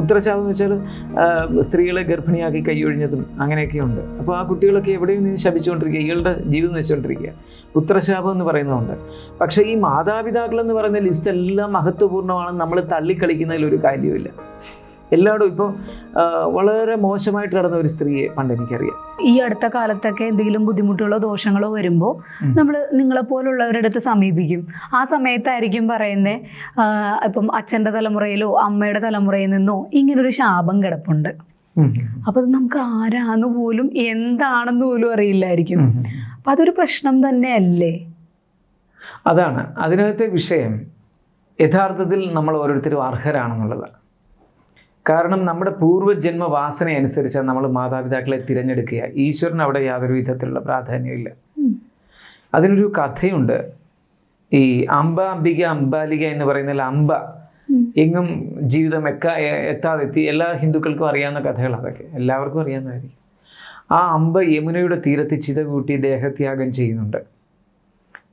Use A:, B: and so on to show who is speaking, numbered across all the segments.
A: പുത്രശാപം എന്ന് വെച്ചാൽ സ്ത്രീകളെ ഗർഭിണിയാക്കി കൈയൊഴിഞ്ഞതും അങ്ങനെയൊക്കെയുണ്ട്. അപ്പോൾ ആ കുട്ടികളൊക്കെ എവിടെയും നിന്ന് ശപിച്ചുകൊണ്ടിരിക്കുക ഇയാളുടെ ജീവിതം നശിച്ചുകൊണ്ടിരിക്കുക. പുത്രശാപം എന്ന് പറയുന്നതുണ്ട്. പക്ഷേ ഈ മാതാപിതാക്കൾ എന്ന് പറയുന്ന ലിസ്റ്റ് എല്ലാം മഹത്വപൂർണമാണെന്ന് നമ്മൾ തള്ളിക്കളിക്കുന്നതിൽ ഒരു കാര്യമില്ല എല്ലായിടും ഇപ്പോൾ വളരെ മോശമായിട്ട് നടന്ന ഒരു സ്ത്രീയെ പണ്ട് എനിക്കറിയാം.
B: ഈ അടുത്ത കാലത്തൊക്കെ എന്തെങ്കിലും ബുദ്ധിമുട്ടുകളോ ദോഷങ്ങളോ വരുമ്പോൾ നമ്മൾ നിങ്ങളെ പോലുള്ളവരുടെ അടുത്ത് സമീപിക്കും. ആ സമയത്തായിരിക്കും പറയുന്നത് ഇപ്പം അച്ഛന്റെ തലമുറയിലോ അമ്മയുടെ തലമുറയിൽ നിന്നോ ഇങ്ങനൊരു ശാപം കിടപ്പുണ്ട്. അപ്പം നമുക്ക് ആരാന്ന് പോലും എന്താണെന്ന് പോലും അറിയില്ലായിരിക്കും. അപ്പം അതൊരു പ്രശ്നം തന്നെയല്ലേ?
A: അതാണ്. അതിനകത്തെ വിഷയം യഥാർത്ഥത്തിൽ നമ്മൾ ഓരോരുത്തരും അർഹരാണെന്നുള്ളതാണ്. കാരണം നമ്മുടെ പൂർവജന്മ വാസന അനുസരിച്ചാണ് നമ്മൾ മാതാപിതാക്കളെ തിരഞ്ഞെടുക്കുക. ഈശ്വരന് അവിടെ യാതൊരു വിധത്തിലുള്ള പ്രാധാന്യമില്ല. അതിനൊരു കഥയുണ്ട്. ഈ അംബ അംബിക അംബാലിക എന്ന് പറയുന്നതിൽ അംബ എങ്ങും ജീവിതം എക്ക എത്താതെ എത്താതെത്തി എല്ലാ ഹിന്ദുക്കൾക്കും അറിയാവുന്ന കഥകൾ അതൊക്കെ. എല്ലാവർക്കും അറിയാവുന്നതായിരിക്കും. ആ അമ്പ യമുനയുടെ തീരത്ത് ചിത കൂട്ടി ദേഹത്യാഗം ചെയ്യുന്നുണ്ട്.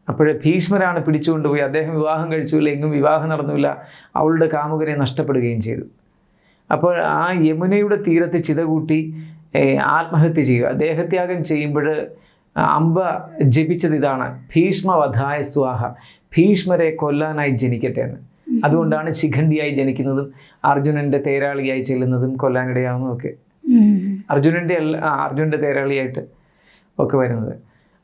A: അപ്പോഴേ ഭീഷ്മരാണ് പിടിച്ചുകൊണ്ടുപോയി അദ്ദേഹം വിവാഹം കഴിച്ചില്ല എങ്ങും വിവാഹം നടന്നില്ല. അവളുടെ കാമുകനെ നഷ്ടപ്പെടുകയും ചെയ്തു. അപ്പോൾ ആ യമുനയുടെ തീരത്ത് ചിത കൂട്ടി ആത്മഹത്യ ചെയ്യുക. ദേഹത്യാഗം ചെയ്യുമ്പോൾ അമ്പ ജപിച്ചത് ഇതാണ്. ഭീഷ്മവധായ സ്വാഹ. ഭീഷ്മരെ കൊല്ലാനായി ജനിക്കട്ടെ എന്ന്. അതുകൊണ്ടാണ് ശിഖണ്ഡിയായി ജനിക്കുന്നതും അർജുനന്റെ തേരാളിയായി ചെല്ലുന്നതും കൊല്ലാനിടയാവുന്നതും ഒക്കെ. അർജുനന്റെ അർജുനന്റെ തേരാളിയായിട്ട് ഒക്കെ വരുന്നത്.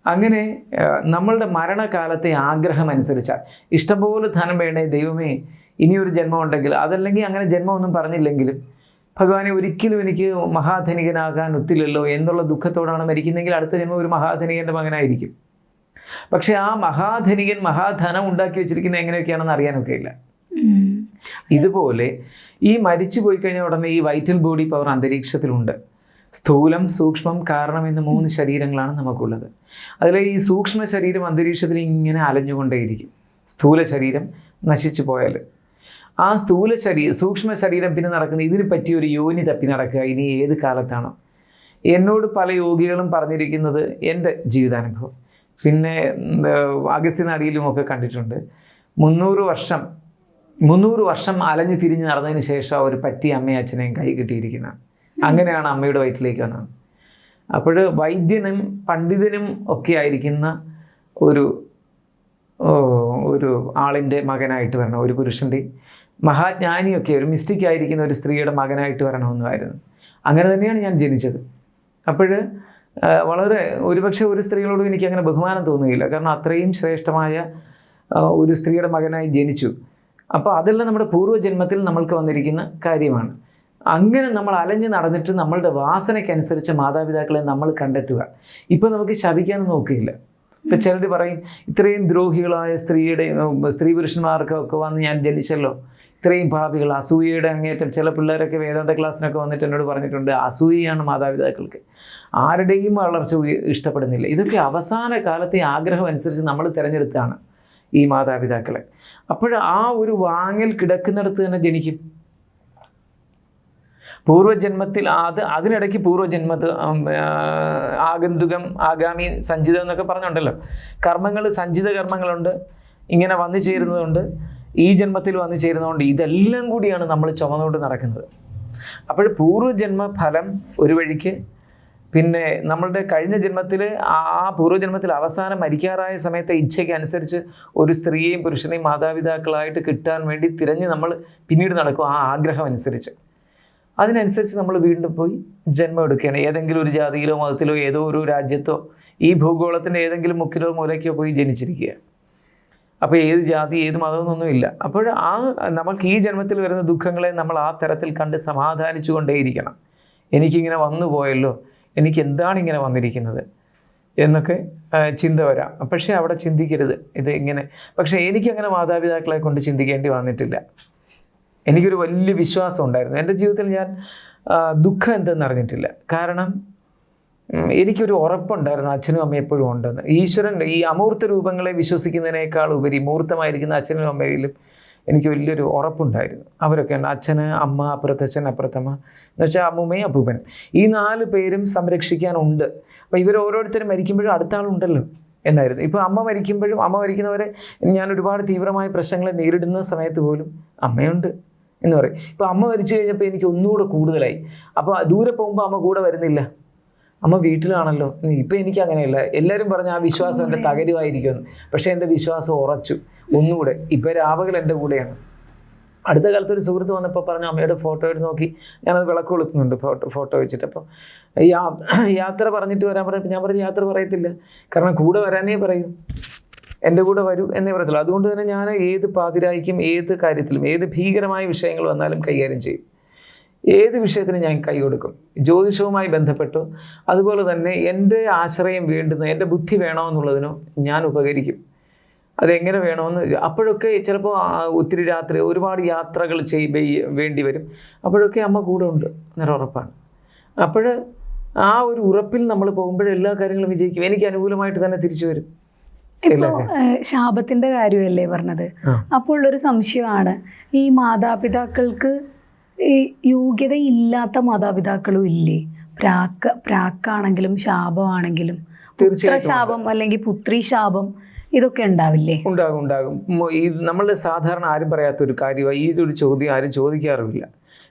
A: അങ്ങനെ നമ്മളുടെ മരണകാലത്തെ ആഗ്രഹം അനുസരിച്ചാൽ ഇഷ്ടംപോലെ ധനം വേണേ ദൈവമേ ഇനിയൊരു ജന്മം ഉണ്ടെങ്കിൽ അതല്ലെങ്കിൽ അങ്ങനെ ജന്മമൊന്നും പറഞ്ഞില്ലെങ്കിലും ഭഗവാനെ ഒരിക്കലും എനിക്ക് മഹാധനികനാകാൻ ഒത്തില്ലല്ലോ എന്നുള്ള ദുഃഖത്തോടാണ് മരിക്കുന്നതെങ്കിൽ അടുത്ത ജന്മം ഒരു മഹാധനികന്റെ മകനായിരിക്കും. പക്ഷെ ആ മഹാധനികൻ മഹാധനം ഉണ്ടാക്കി വെച്ചിരിക്കുന്നത് എങ്ങനെയൊക്കെയാണെന്ന് അറിയാനൊക്കെ ഇല്ല. ഇതുപോലെ ഈ മരിച്ചു പോയി കഴിഞ്ഞ ഉടനെ ഈ വൈറ്റൽ ബോഡി പവർ അന്തരീക്ഷത്തിലുണ്ട്. സ്ഥൂലം സൂക്ഷ്മം കാരണം എന്ന മൂന്ന് ശരീരങ്ങളാണ് നമുക്കുള്ളത്. അതിൽ ഈ സൂക്ഷ്മ ശരീരം അന്തരീക്ഷത്തിൽ ഇങ്ങനെ അലഞ്ഞുകൊണ്ടേയിരിക്കും. സ്ഥൂല ശരീരം നശിച്ചു പോയാൽ ആ സ്ഥൂല ശരീരം സൂക്ഷ്മ ശരീരം പിന്നെ നടക്കുന്ന ഇതിന് പറ്റിയ ഒരു യോനി തപ്പി നടക്കുക ഇനി ഏത് കാലത്താണ്. എന്നോട് പല യോഗികളും പറഞ്ഞിരിക്കുന്നത് എന്റെ ജീവിതാനുഭവം. പിന്നെ അഗസ്ത്യ അഗസ്ത്യനാടിയിലും ഒക്കെ കണ്ടിട്ടുണ്ട്. മുന്നൂറ് വർഷം മുന്നൂറ് വർഷം അലഞ്ഞു തിരിഞ്ഞ് നടന്നതിന് ശേഷം ഒരു പറ്റി അമ്മയും അച്ഛനെയും കൈ കിട്ടിയിരിക്കുന്ന. അങ്ങനെയാണ് അമ്മയുടെ വയറ്റിലേക്ക് വന്നത്. അപ്പോൾ വൈദ്യനും പണ്ഡിതനും ഒക്കെ ആയിരിക്കുന്ന ഒരു ഓ, ഒരു ആളിന്റെ മകനായിട്ട് വരണം ഒരു പുരുഷന്റെ. മഹാജ്ഞാനിയൊക്കെ ഒരു മിസ്റ്റിക് ആയിരിക്കുന്ന ഒരു സ്ത്രീയുടെ മകനായിട്ട് വരണമെന്നുമായിരുന്നു. അങ്ങനെ തന്നെയാണ് ഞാൻ ജനിച്ചത്. അപ്പോൾ വളരെ ഒരുപക്ഷെ ഒരു സ്ത്രീകളോടും എനിക്ക് അങ്ങനെ ബഹുമാനം തോന്നുകയില്ല. കാരണം അത്രയും ശ്രേഷ്ഠമായ ഒരു സ്ത്രീയുടെ മകനായി ജനിച്ചു. അപ്പോൾ അതെല്ലാം നമ്മുടെ പൂർവജന്മത്തിൽ നമ്മൾക്ക് വന്നിരിക്കുന്ന കാര്യമാണ്. അങ്ങനെ നമ്മൾ അലഞ്ഞു നടന്നിട്ട് നമ്മളുടെ വാസനയ്ക്കനുസരിച്ച് മാതാപിതാക്കളെ നമ്മൾ കണ്ടെത്തുക. ഇപ്പോൾ നമുക്ക് ശപിക്കാനും നോക്കുകയില്ല ഇപ്പം ചിലർ പറയും ഇത്രയും ദ്രോഹികളായ സ്ത്രീയുടെ സ്ത്രീ പുരുഷന്മാർക്കൊക്കെ വന്ന് ഞാൻ ജനിച്ചല്ലോ. ഇത്രയും പാപികൾ അസൂയയുടെ അങ്ങേറ്റം ചില പിള്ളേരൊക്കെ വേദാന്ത ക്ലാസ്സിനൊക്കെ വന്നിട്ട് എന്നോട് പറഞ്ഞിട്ടുണ്ട് അസൂയയാണ് മാതാപിതാക്കൾക്ക്. ആരുടെയും വളർച്ച ഇഷ്ടപ്പെടുന്നില്ല. ഇതൊക്കെ അവസാന കാലത്തെ ആഗ്രഹം അനുസരിച്ച് നമ്മൾ തിരഞ്ഞെടുത്താണ് ഈ മാതാപിതാക്കളെ. അപ്പോൾ ആ ഒരു വാങ്ങൽ കിടക്കുന്നിടത്ത് തന്നെ ജനിക്കും. പൂർവജന്മത്തിൽ അത് അതിനിടയ്ക്ക് ആ, ആഗന്തുകം ആഗാമി സഞ്ചിതം എന്നൊക്കെ പറഞ്ഞുണ്ടല്ലോ. കർമ്മങ്ങൾ സഞ്ചിത കർമ്മങ്ങളുണ്ട്. ഇങ്ങനെ വന്നു ചേരുന്നതുകൊണ്ട് ഈ ജന്മത്തിൽ വന്നു ചേരുന്നതുകൊണ്ട് ഇതെല്ലാം കൂടിയാണ് നമ്മൾ ചുമന്നുകൊണ്ട് നടക്കുന്നത്. അപ്പോൾ പൂർവജന്മ ഫലം ഒരു വഴിക്ക് പിന്നെ നമ്മളുടെ കഴിഞ്ഞ ജന്മത്തിൽ ആ പൂർവജന്മത്തിൽ അവസാനം മരിക്കാറായ സമയത്തെ ഇച്ഛയ്ക്ക് അനുസരിച്ച് ഒരു സ്ത്രീയെയും പുരുഷനെയും മാതാപിതാക്കളായിട്ട് കിട്ടാൻ വേണ്ടി തിരഞ്ഞ് നമ്മൾ പിന്നീട് നടക്കും ആ ആഗ്രഹം അനുസരിച്ച്. അതിനനുസരിച്ച് നമ്മൾ വീണ്ടും പോയി ജന്മം എടുക്കുകയാണ്. ഏതെങ്കിലും ഒരു ജാതിയിലോ മതത്തിലോ ഏതോ ഒരു രാജ്യത്തോ ഈ ഭൂഗോളത്തിന്റെ ഏതെങ്കിലും മുക്കിലോ മൂലയ്ക്കോ പോയി ജനിച്ചിരിക്കുക. അപ്പോൾ ഏത് ജാതി ഏത് മതമൊന്നുമില്ല അപ്പോൾ ആ നമുക്ക് ഈ ജന്മത്തിൽ വരുന്ന ദുഃഖങ്ങളെ നമ്മൾ ആ തരത്തിൽ കണ്ട് സമാധാനിച്ചു കൊണ്ടേയിരിക്കണം എനിക്കിങ്ങനെ വന്നു പോയല്ലോ എനിക്ക് എന്താണ് ഇങ്ങനെ വന്നിരിക്കുന്നത് എന്നൊക്കെ ചിന്ത വരാം. പക്ഷേ അവിടെ ചിന്തിക്കരുത്. ഇത് ഇങ്ങനെ പക്ഷേ എനിക്കങ്ങനെ മാതാപിതാക്കളെ കൊണ്ട് ചിന്തിക്കേണ്ടി വന്നിട്ടില്ല. എനിക്കൊരു വലിയ വിശ്വാസം ഉണ്ടായിരുന്നു എന്റെ ജീവിതത്തിൽ ഞാൻ ദുഃഖം എന്തെന്ന് അറിഞ്ഞിട്ടില്ല. കാരണം എനിക്കൊരു ഉറപ്പുണ്ടായിരുന്നു അച്ഛനും അമ്മയും എപ്പോഴും ഉണ്ടെന്ന്. ഈശ്വരൻ ഈ അമൂർത്ത രൂപങ്ങളെ വിശ്വസിക്കുന്നതിനേക്കാൾ ഉപരി മൂർത്തമായിരിക്കുന്ന അച്ഛനും അമ്മയിലും എനിക്ക് വലിയൊരു ഉറപ്പുണ്ടായിരുന്നു. അവരൊക്കെ ഉണ്ട്. അച്ഛന് അമ്മ അപ്പുറത്തച്ഛൻ അപ്പുറത്തമ്മ എന്ന് വെച്ചാൽ അമ്മൂമ്മയും അപ്പൂപ്പനും. ഈ നാല് പേരും സംരക്ഷിക്കാനുണ്ട്. അപ്പോൾ ഇവർ ഓരോരുത്തരും മരിക്കുമ്പോഴും അടുത്ത ആളുണ്ടല്ലോ എന്നായിരുന്നു. ഇപ്പോൾ അമ്മ മരിക്കുമ്പോഴും അമ്മ മരിക്കുന്നവരെ ഞാൻ ഒരുപാട് തീവ്രമായ പ്രശ്നങ്ങളെ നേരിടുന്ന സമയത്ത് പോലും അമ്മയുണ്ട്. എന്ന് പറയും. ഇപ്പോൾ അമ്മ മരിച്ചു കഴിഞ്ഞപ്പോൾ എനിക്ക് ഒന്നുകൂടെ കൂടുതലായി. അപ്പോൾ ദൂരെ പോകുമ്പോൾ അമ്മ കൂടെ വരുന്നില്ല. അമ്മ വീട്ടിലാണല്ലോ. ഇപ്പം എനിക്ക് അങ്ങനെയല്ല. എല്ലാവരും പറഞ്ഞ ആ വിശ്വാസം എന്റെ തകരുമായിരിക്കുമെന്ന്. പക്ഷേ എന്റെ വിശ്വാസം ഉറച്ചു. ഒന്നുകൂടെ. ഇപ്പം രാവകൽ എന്റെ കൂടെയാണ്. അടുത്ത കാലത്ത് ഒരു സുഹൃത്ത് വന്നപ്പോൾ പറഞ്ഞു അമ്മയുടെ ഫോട്ടോ എടുത്ത് നോക്കി. ഞാനത് വിളക്ക് കൊളുത്തുന്നുണ്ട് ഫോട്ടോ ഫോട്ടോ വെച്ചിട്ട്. അപ്പോൾ യാത്ര പറഞ്ഞിട്ട് വരാൻ പറഞ്ഞപ്പോൾ ഞാൻ പറഞ്ഞു യാത്ര പറയത്തില്ല. കാരണം കൂടെ വരാനേ പറയൂ. എന്റെ കൂടെ വരൂ എന്നേ പറയത്തുള്ളൂ. അതുകൊണ്ട് തന്നെ ഞാൻ ഏത് പാതിരായിക്കും ഏത് കാര്യത്തിലും ഏത് ഭീകരമായ വിഷയങ്ങൾ വന്നാലും കൈകാര്യം ചെയ്യും. ഏത് വിഷയത്തിനും ഞാൻ കൈ കൊടുക്കും. ജ്യോതിഷവുമായി ബന്ധപ്പെട്ടു. അതുപോലെ തന്നെ എന്റെ ആശ്രയം വേണ്ടുന്ന എന്റെ ബുദ്ധി വേണമെന്നുള്ളതിനോ ഞാൻ ഉപകരിക്കും. അതെങ്ങനെ വേണമെന്ന് അപ്പോഴൊക്കെ ചിലപ്പോൾ ഒത്തിരി രാത്രി ഒരുപാട് യാത്രകൾ ചെയ്യ വേണ്ടി വരും. അപ്പോഴൊക്കെ അമ്മ കൂടെ ഉണ്ട് എന്നൊരു ഉറപ്പാണ്. അപ്പോൾ ആ ഒരു ഉറപ്പിൽ നമ്മൾ പോകുമ്പോൾ എല്ലാ കാര്യങ്ങളും വിജയിക്കും. എനിക്ക് അനുകൂലമായിട്ട് തന്നെ തിരിച്ചു വരും.
B: ഇപ്പോ ശാപത്തിന്റെ കാര്യമല്ലേ പറഞ്ഞത്. അപ്പോൾ ഉള്ളൊരു സംശയമാണ്. ഈ മാതാപിതാക്കൾക്ക് ഈ യോഗ്യതയില്ലാത്ത മാതാപിതാക്കളും ഇല്ലേ? പ്രാക്ക് പ്രാക്കാണെങ്കിലും ശാപമാണെങ്കിലും ശാപം അല്ലെങ്കിൽ പുത്രി ശാപം ഇതൊക്കെ ഉണ്ടാവില്ലേ?
A: ഉണ്ടാകും ഉണ്ടാകും. ഈ നമ്മൾ സാധാരണ ആരും പറയാത്ത ഒരു കാര്യമാണ് ഈ ഒരു ചോദ്യം ആരും ചോദിക്കാറുമില്ല.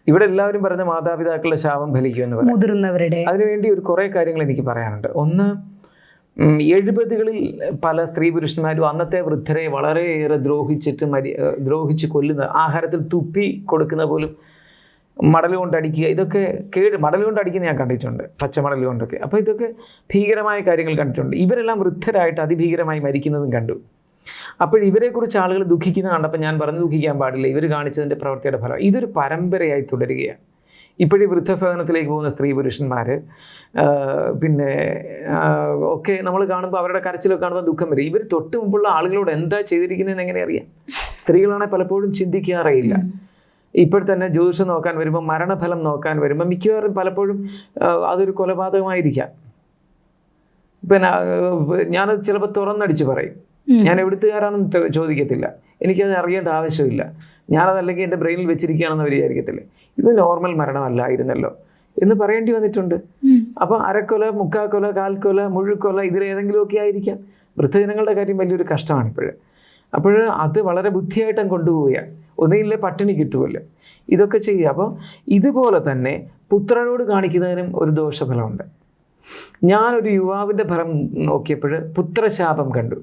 A: ഇവിടെ എല്ലാവരും പറഞ്ഞ മാതാപിതാക്കളുടെ ശാപം ഫലിക്കുമെന്ന് പറയും.
B: മുതിർന്നവരുടെ
A: അതിനുവേണ്ടി ഒരു കുറേ കാര്യങ്ങൾ എനിക്ക് പറയാനുണ്ട്. ഒന്ന് എഴുപതുകളിൽ പല സ്ത്രീ പുരുഷന്മാരും അന്നത്തെ വൃദ്ധരെ വളരെയേറെ ദ്രോഹിച്ചിട്ട് മരി ദ്രോഹിച്ച് കൊല്ലുന്ന ആഹാരത്തിൽ തുപ്പി കൊടുക്കുന്ന പോലും മടൽ കൊണ്ടടിക്കുക ഇതൊക്കെ കേട് മടൽ കൊണ്ടടിക്കുന്ന ഞാൻ കണ്ടിട്ടുണ്ട് പച്ചമടൽ കൊണ്ടൊക്കെ. അപ്പോൾ ഇതൊക്കെ ഭീകരമായ കാര്യങ്ങൾ കണ്ടിട്ടുണ്ട്. ഇവരെല്ലാം വൃദ്ധരായിട്ട് അതിഭീകരമായി മരിക്കുന്നതും കണ്ടു. അപ്പോൾ ഇവരെക്കുറിച്ച് ആളുകൾ ദുഃഖിക്കുന്ന കണ്ടപ്പോൾ ഞാൻ പറഞ്ഞു ദുഃഖിക്കാൻ പാടില്ല ഇവർ കാണിച്ചതിന്റെ പ്രവൃത്തിയുടെ ഫലം. ഇതൊരു പരമ്പരയായി തുടരുകയാണ്. ഇപ്പോഴീ വൃദ്ധസദനത്തിലേക്ക് പോകുന്ന സ്ത്രീ പുരുഷന്മാർ പിന്നെ ഒക്കെ നമ്മൾ കാണുമ്പോൾ അവരുടെ കരച്ചിലൊക്കെ കാണുമ്പോൾ ദുഃഖം വരും. ഇവർ തൊട്ട് മുമ്പുള്ള ആളുകളോട് എന്താ ചെയ്തിരിക്കുന്നതെന്ന് എങ്ങനെ അറിയാം? സ്ത്രീകളാണെങ്കിൽ പലപ്പോഴും ചിന്തിക്കാറേയില്ല. ഇപ്പോൾ തന്നെ ജ്യോതിഷം നോക്കാൻ വരുമ്പോൾ മരണഫലം നോക്കാൻ വരുമ്പോൾ മിക്കവാറും പലപ്പോഴും അതൊരു കൊലപാതകമായിരിക്കാം. പിന്നെ ഞാൻ ഞാനത് ചിലപ്പോൾ തുറന്നടിച്ച് പറയും. ഞാൻ എവിടുത്തുകാരാണെന്ന് ചോദിക്കത്തില്ല. എനിക്കത് അറിയേണ്ട ആവശ്യമില്ല. ഞാനതല്ലെങ്കിൽ എന്റെ ബ്രെയിനിൽ വെച്ചിരിക്കുകയാണെന്ന് വിചാരിക്കത്തില്ലേ? ഇത് നോർമൽ മരണമല്ലായിരുന്നല്ലോ എന്ന് പറയേണ്ടി വന്നിട്ടുണ്ട്.
B: അപ്പൊ
A: അപ്പോൾ അരക്കൊല മുക്കാക്കൊല കാൽക്കൊല മുഴുക്കൊല ഇതിലേതെങ്കിലുമൊക്കെ ആയിരിക്കാം. വൃദ്ധജനങ്ങളുടെ കാര്യം വലിയൊരു കഷ്ടമാണ് ഇപ്പോഴ്. അപ്പോൾ അത് വളരെ ബുദ്ധിയായിട്ടും കൊണ്ടുപോവുകയാണ്. ഒന്നുകില്ലേ പട്ടിണി കിട്ടുമല്ലോ. ഇതൊക്കെ ചെയ്യുക. അപ്പോൾ ഇതുപോലെ തന്നെ പുത്രനോട് കാണിക്കുന്നതിനും ഒരു ദോഷഫലമുണ്ട്. ഞാനൊരു യുവാവിന്റെ ഫലം നോക്കിയപ്പോൾ പുത്രശാപം കണ്ടു.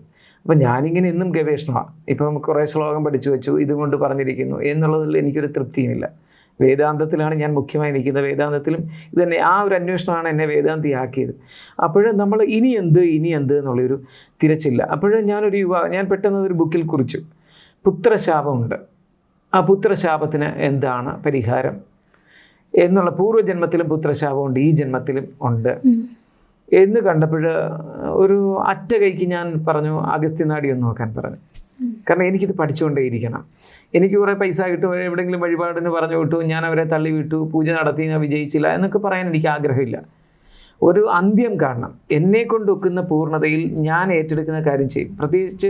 A: അപ്പം ഞാനിങ്ങനെ എന്നും ഗവേഷണമാണ്. ഇപ്പം കുറേ ശ്ലോകം പഠിച്ചു വെച്ചു ഇതുകൊണ്ട് പറഞ്ഞിരിക്കുന്നു എന്നുള്ളതിൽ എനിക്കൊരു തൃപ്തിയുമില്ല. വേദാന്തത്തിലാണ് ഞാൻ മുഖ്യമായി നിൽക്കുന്നത്. വേദാന്തത്തിലും ഇത് തന്നെ ആ ഒരു അന്വേഷണമാണ് എന്നെ വേദാന്തിയാക്കിയത്. അപ്പോൾ നമ്മൾ ഇനി എന്ത് ഇനി എന്ത് എന്നുള്ളൊരു തിരച്ചില്ല. അപ്പോൾ ഞാനൊരു യുവ ഞാൻ പെട്ടെന്ന് ഒരു ബുക്കിൽ കുറിച്ചു. പുത്രശാപമുണ്ട്. ആ പുത്രശാപത്തിന് എന്താണ് പരിഹാരം? എന്നുള്ള പൂർവജന്മത്തിലും പുത്രശാപമുണ്ട് ഈ ജന്മത്തിലും ഉണ്ട്. എന്ന് കണ്ടപ്പോൾ ഒരു അറ്റകൈക്ക് ഞാൻ പറഞ്ഞു അഗസ്ത്യനാടി ഒന്ന് നോക്കാൻ പറഞ്ഞു. കാരണം എനിക്കിത് പഠിച്ചുകൊണ്ടേയിരിക്കണം. എനിക്ക് കുറേ പൈസ കിട്ടും എവിടെയെങ്കിലും വഴിപാടിന് പറഞ്ഞു വിട്ടു ഞാൻ അവരെ തള്ളി വിട്ടു പൂജ നടത്തി ഞാൻ വിജയിച്ചില്ല എന്നൊക്കെ പറയാൻ എനിക്ക് ആഗ്രഹമില്ല. ഒരു അന്ത്യം കാണണം. എന്നെ കൊണ്ടൊക്കുന്ന പൂർണതയിൽ ഞാൻ ഏറ്റെടുക്കുന്ന കാര്യം ചെയ്യും. പ്രത്യേകിച്ച്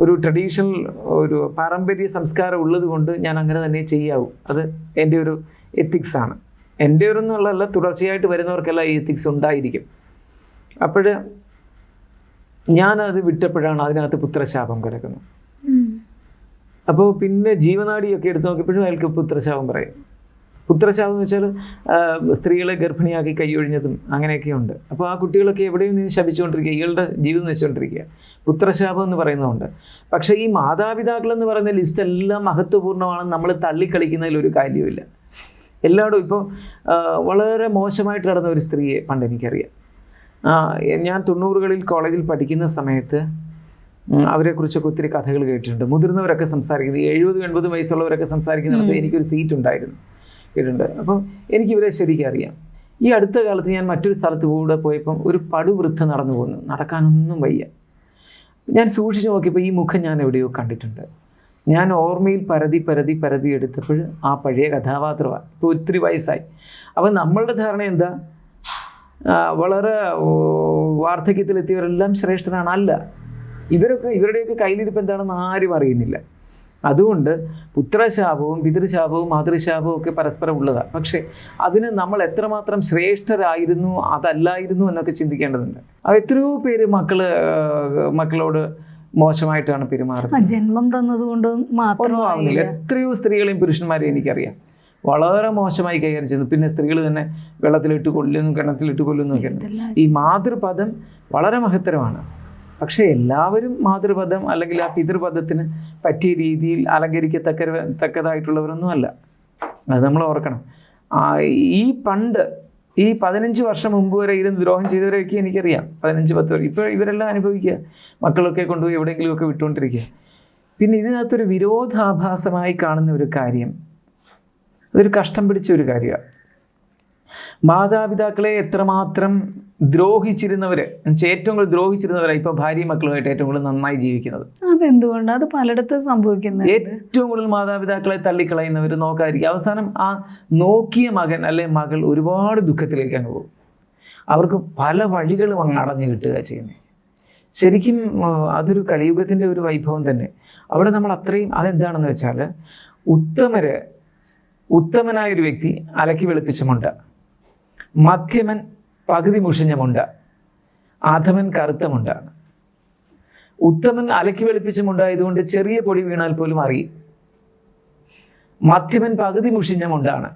A: ഒരു ട്രഡീഷണൽ ഒരു പാരമ്പര്യ സംസ്കാരം ഉള്ളത് കൊണ്ട് ഞാൻ അങ്ങനെ തന്നെ ചെയ്യാവും. അത് എന്റെ ഒരു എത്തിക്സാണ് എന്റെ ഒരു എന്നുള്ളതല്ല തുടർച്ചയായിട്ട് വരുന്നവർക്കെല്ലാം ഈ എത്തിക്സ് ഉണ്ടായിരിക്കും. അപ്പോൾ ഞാനത് വിട്ടപ്പോഴാണ് അതിനകത്ത് പുത്രശാപം കിടക്കുന്നത്. അപ്പോൾ പിന്നെ ജീവനാടിയൊക്കെ എടുത്ത് നോക്കിയപ്പോഴും അയാൾക്ക് പുത്രശാപം പറയും. പുത്രശാപം എന്ന് വെച്ചാൽ സ്ത്രീകളെ ഗർഭിണിയാക്കി കൈയൊഴിഞ്ഞതും അങ്ങനെയൊക്കെയുണ്ട് അപ്പോൾ ആ കുട്ടികളൊക്കെ എവിടെയും നിന്ന് ശപിച്ചുകൊണ്ടിരിക്കുക ഇയാളുടെ ജീവിതം നശിച്ചുകൊണ്ടിരിക്കുക. പുത്രശാപം എന്ന് പറയുന്നതുണ്ട് പക്ഷേ ഈ മാതാപിതാക്കൾ എന്ന് പറയുന്ന ലിസ്റ്റ് എല്ലാം മഹത്വപൂർണമാണെന്ന് നമ്മൾ തള്ളിക്കളിക്കുന്നതിൽ ഒരു കാര്യമില്ല എല്ലായിടും ഇപ്പോൾ വളരെ മോശമായിട്ട് നടന്ന ഒരു സ്ത്രീയെ പണ്ട് എനിക്കറിയാം ഞാൻ തൊണ്ണൂറുകളിൽ കോളേജിൽ പഠിക്കുന്ന സമയത്ത് അവരെക്കുറിച്ചൊക്കെ ഒത്തിരി കഥകൾ കേട്ടിട്ടുണ്ട്. മുതിർന്നവരൊക്കെ സംസാരിക്കുന്നത് എഴുപതും എൺപതും വയസ്സുള്ളവരൊക്കെ സംസാരിക്കുന്നിടത്ത് എനിക്കൊരു സീറ്റ് ഉണ്ടായിരുന്നു കേട്ടിട്ടുണ്ട്. അപ്പോൾ എനിക്കിവരെ ശരിക്കും അറിയാം ഈ അടുത്ത കാലത്ത് ഞാൻ മറ്റൊരു സ്ഥലത്ത് കൂടെ പോയപ്പം ഒരു പടുവൃദ്ധ നടന്നു പോകുന്നു നടക്കാനൊന്നും വയ്യ. ഞാൻ സൂക്ഷിച്ച് നോക്കിയപ്പോൾ ഈ മുഖം ഞാൻ എവിടെയോ കണ്ടിട്ടുണ്ട്. ഞാൻ ഓർമ്മയിൽ പരതി പരതി പരതി എടുത്തപ്പോൾ ആ പഴയ കഥാപാത്രമാണ് ഇപ്പോൾ ഒത്തിരി വയസ്സായി. അപ്പം നമ്മളുടെ ധാരണ എന്താ? വളരെ വാർദ്ധക്യത്തിലെത്തിയവരെല്ലാം ശ്രേഷ്ഠനാണ്. അല്ല ഇവരൊക്കെ ഇവരുടെയൊക്കെ കയ്യിലിരിപ്പ് എന്താണെന്ന് ആരും അറിയുന്നില്ല. അതുകൊണ്ട് പുത്രശാപവും പിതൃശാപവും മാതൃശാപവും ഒക്കെ പരസ്പരം ഉള്ളതാണ് പക്ഷേ അതിന് നമ്മൾ എത്രമാത്രം ശ്രേഷ്ഠരായിരുന്നു അതല്ലായിരുന്നു എന്നൊക്കെ ചിന്തിക്കേണ്ടതുണ്ട്. അത് എത്രയോ പേര് മക്കൾ മക്കളോട് മോശമായിട്ടാണ് പെരുമാറുന്നത്.
B: ജന്മം തന്നതുകൊണ്ട് മാത്രമായില്ല
A: എത്രയോ സ്ത്രീകളെയും പുരുഷന്മാരെയും എനിക്കറിയാം. വളരെ മോശമായി കൈകാര്യം ചെയ്യുന്നു. പിന്നെ സ്ത്രീകൾ തന്നെ വെള്ളത്തിലിട്ട് കൊല്ലുന്നു കിണറ്റിലിട്ട് കൊല്ലുന്നു. ഈ മാതൃപദം വളരെ മഹത്തരമാണ്. പക്ഷേ എല്ലാവരും മാതൃപദം അല്ലെങ്കിൽ ആ പിതൃപദത്തിന് പറ്റിയ രീതിയിൽ അലങ്കരിക്കത്തക്ക തക്കതായിട്ടുള്ളവരൊന്നും അല്ല അത് നമ്മൾ ഓർക്കണം. ഈ പണ്ട് ഈ പതിനഞ്ച് വർഷം മുമ്പ് വരെ ഇരുന്ന് ദ്രോഹം ചെയ്തവരെയൊക്കെ എനിക്കറിയാം. പതിനഞ്ച് പത്ത് വരെ ഇപ്പോൾ ഇവരെല്ലാം അനുഭവിക്കുക. മക്കളൊക്കെ കൊണ്ടുപോയി എവിടെയെങ്കിലുമൊക്കെ വിട്ടുകൊണ്ടിരിക്കുക. പിന്നെ ഇതിനകത്തൊരു വിരോധാഭാസമായി കാണുന്ന ഒരു കാര്യം. അതൊരു കഷ്ടം പിടിച്ച ഒരു കാര്യമാണ്. മാതാപിതാക്കളെ എത്രമാത്രം ദ്രോഹിച്ചിരുന്നവർ ഏറ്റവും കൂടുതൽ ദ്രോഹിച്ചിരുന്നവരാണ് ഇപ്പൊ ഭാര്യയും മക്കളുമായിട്ട് ഏറ്റവും കൂടുതൽ നന്നായി ജീവിക്കുന്നത്.
B: അതെന്തുകൊണ്ട്? അത് പലയിടത്തും സംഭവിക്കുന്നത്
A: ഏറ്റവും കൂടുതൽ മാതാപിതാക്കളെ തള്ളിക്കളയുന്നവർ നോക്കാതിരിക്കും അവസാനം ആ നോക്കിയ മകൻ അല്ലെ മകൾ ഒരുപാട് ദുഃഖത്തിലേക്ക് അങ്ങ് പോകും. അവർക്ക് പല വഴികളും അങ്ങ് അടഞ്ഞു കിട്ടുക ചെയ്യുന്നത് ശരിക്കും അതൊരു കലിയുഗത്തിന്റെ ഒരു വൈഭവം തന്നെ. അവിടെ നമ്മൾ അത്രയും അതെന്താണെന്ന് വെച്ചാൽ ഉത്തമര് ഉത്തമനായൊരു വ്യക്തി അലക്കി വെളുപ്പിച്ചുമുണ്ട് മധ്യമൻ പകുതി മുഷിഞ്ഞമുണ്ട്. ആധമൻ കറുത്തമുണ്ടാണ് ഉത്തമൻ അലക്കി വെളുപ്പിച്ചമുണ്ടായതുകൊണ്ട് ചെറിയ പൊടി വീണാൽ പോലും അറിയും. മധ്യമൻ പകുതി മുഷിഞ്ഞമുണ്ടാണ്.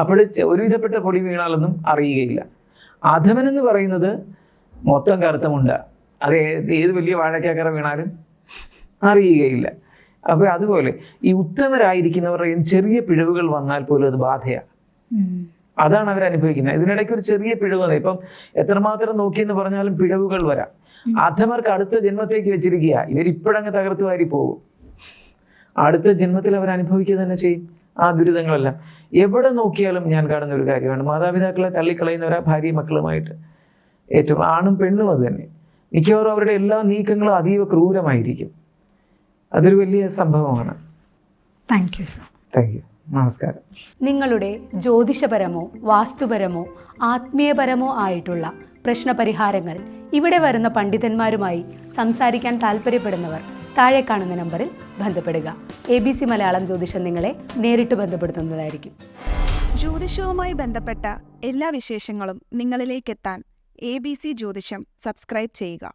A: അപ്പോൾ ഒരുവിധപ്പെട്ട പൊടി വീണാലൊന്നും അറിയുകയില്ല. അധമൻ എന്ന് പറയുന്നത് മൊത്തം കറുത്തമുണ്ട്. അത് ഏത് വലിയ വാഴക്കാക്കറ വീണാലും അറിയുകയില്ല. അപ്പോൾ അതുപോലെ ഈ ഉത്തമരായിരിക്കുന്നവരുടെ ചെറിയ പിഴവുകൾ വന്നാൽ പോലും അത് ബാധയാണ്. അതാണ് അവർ അനുഭവിക്കുന്നത്. ഇതിനിടയ്ക്ക് ഒരു ചെറിയ പിഴവ് ഇപ്പം എത്രമാത്രം നോക്കിയെന്ന് പറഞ്ഞാലും പിഴവുകൾ വരാം. അധമർക്ക് അടുത്ത ജന്മത്തേക്ക് വെച്ചിരിക്കുക ഇവർ ഇപ്പോഴങ്ങ് തകർത്ത് വാരി പോകും. അടുത്ത ജന്മത്തിൽ അവർ അനുഭവിക്കുക തന്നെ ചെയ്യും. ആ ദുരിതങ്ങളെല്ലാം. എവിടെ നോക്കിയാലും ഞാൻ കാണുന്ന ഒരു കാര്യമാണ്. മാതാപിതാക്കളെ തള്ളിക്കളയുന്നവരാ ഭാര്യയും മക്കളുമായിട്ട്. ഏറ്റവും ആണും പെണ്ണും അത് തന്നെ. മിക്കവാറും അവരുടെ എല്ലാ നീക്കങ്ങളും അതീവ ക്രൂരമായിരിക്കും. അതൊരു വലിയ സംഭവമാണ്.
B: Thank you sir
A: thank you നമസ്കാരം.
B: നിങ്ങളുടെ ജ്യോതിഷപരമോ വാസ്തുപരമോ ആത്മീയപരമോ ആയിട്ടുള്ള പ്രശ്നപരിഹാരങ്ങൾ ഇവിടെ വരുന്ന പണ്ഡിതന്മാരുമായി സംസാരിക്കാൻ താല്പര്യപ്പെടുന്നവർ താഴെ കാണുന്ന നമ്പറിൽ ബന്ധപ്പെടുക. എ ബി സി മലയാളം ജ്യോതിഷം നിങ്ങളെ നേരിട്ട് ബന്ധപ്പെടുത്തുന്നതായിരിക്കും.
C: ജ്യോതിഷവുമായി ബന്ധപ്പെട്ട എല്ലാ വിശേഷങ്ങളും നിങ്ങളിലേക്കെത്താൻ എ ബി സി ജ്യോതിഷം സബ്സ്ക്രൈബ് ചെയ്യുക.